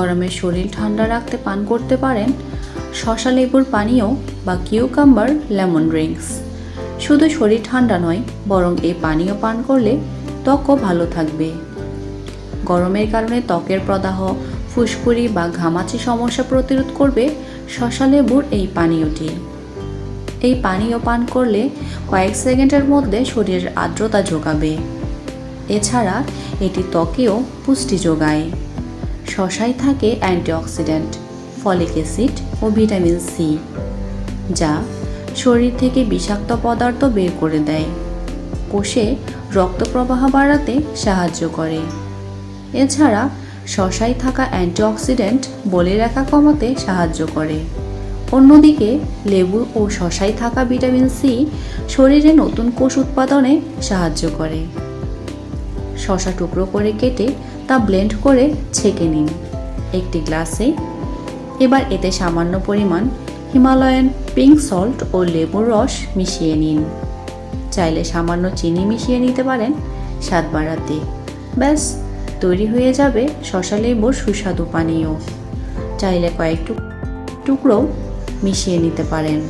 গরমে শরীর ঠান্ডা রাখতে পান করতে পারেন। শশা লেবুর পানীয় বা কিউকাম্বার, লেমন ড্রিঙ্কস। শুধু শরীর ঠান্ডা নয়, বরং এই পানীয় পান করলে ত্বকও ভালো থাকবে। গরমের কারণে ত্বকের প্রদাহ, ফুসকুড়ি বা ঘামাচি সমস্যা প্রতিরোধ করবে শশা লেবুর এই পানীয়টি। এই পানীয় পান করলে কয়েক সেকেন্ডের মধ্যে শরীরের আর্দ্রতা যোগাবে। এছাড়া এটি ত্বকেও পুষ্টি যোগায়। শশায় থাকে অ্যান্টিঅক্সিডেন্ট, ফলিক অ্যাসিড ও ভিটামিন সি, যা শরীর থেকে বিষাক্ত পদার্থ বের করে দেয়। কোষে রক্ত প্রবাহ বাড়াতে সাহায্য করে। এছাড়া শশায় থাকা অ্যান্টিঅক্সিডেন্ট বলে রাখা কমাতে সাহায্য করে। অন্যদিকে, লেবু ও শশায় থাকা ভিটামিন সি শরীরে নতুন কোষ উৎপাদনে সাহায্য করে। শশা টুকরো করে কেটে তা ব্লেন্ড করে ছেঁকে নিন। একটি গ্লাসে। এবার এতে সামান্য পরিমাণ হিমালয়ান পিঙ্ক সল্ট ও লেবুর রস মিশিয়ে নিন। চাইলে সামান্য চিনি মিশিয়ে নিতে পারেন স্বাদ বাড়াতে। ব্যাস, তৈরি হয়ে যাবে শশা লেবুর সুস্বাদু পানীয়। চাইলে কয়েক টুক- টুকরো মিশিয়ে নিতে পারেন।